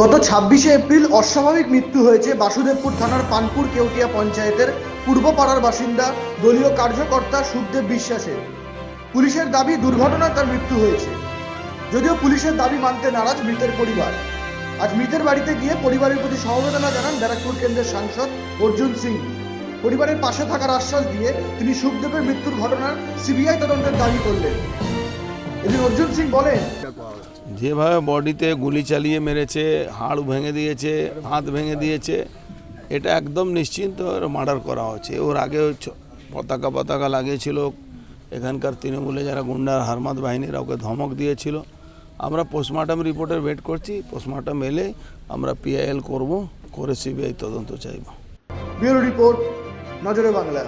গত ছাব্বিশে এপ্রিল অস্বাভাবিক মৃত্যু হয়েছে বাসুদেবপুর থানার পানপুর কেউটিয়া পঞ্চায়েতের পূর্বপাড়ার বাসিন্দা, দলীয় কার্যকর্তা সুখদেব বিশ্বাসের। পুলিশের দাবি দুর্ঘটনায় তার মৃত্যু হয়েছে। যদিও পুলিশের দাবি মানতে নারাজ মৃতের পরিবার। আজ মৃতের বাড়িতে গিয়ে পরিবারের প্রতি সমবেদনা জানান ব্যারাকপুর কেন্দ্রের সাংসদ অর্জুন সিং। পরিবারের পাশে থাকার আশ্বাস দিয়ে তিনি সুখদেবের মৃত্যুর ঘটনার সিবিআই তদন্তের দাবি করলেন। এদিন অর্জুন সিং বলেন যেভাবে বডিতে গুলি চালিয়ে মেরেছে, হাড় ভেঙে দিয়েছে, হাত ভেঙে দিয়েছে, এটা একদম নিশ্চিন্ত মার্ডার করা হচ্ছে। ওর আগে পতাকা পতাকা লাগিয়েছিল। এখানকার তৃণমূলে যারা গুন্ডার হারমাদ বাহিনীরা ওকে ধমক দিয়েছিল। আমরা পোস্টমর্টম রিপোর্টের ওয়েট করছি। পোস্টমর্টম এলে আমরা পিআইএল করব, করে সিবিআই তদন্ত চাইব। রিপোর্ট, নজরে বাংলা।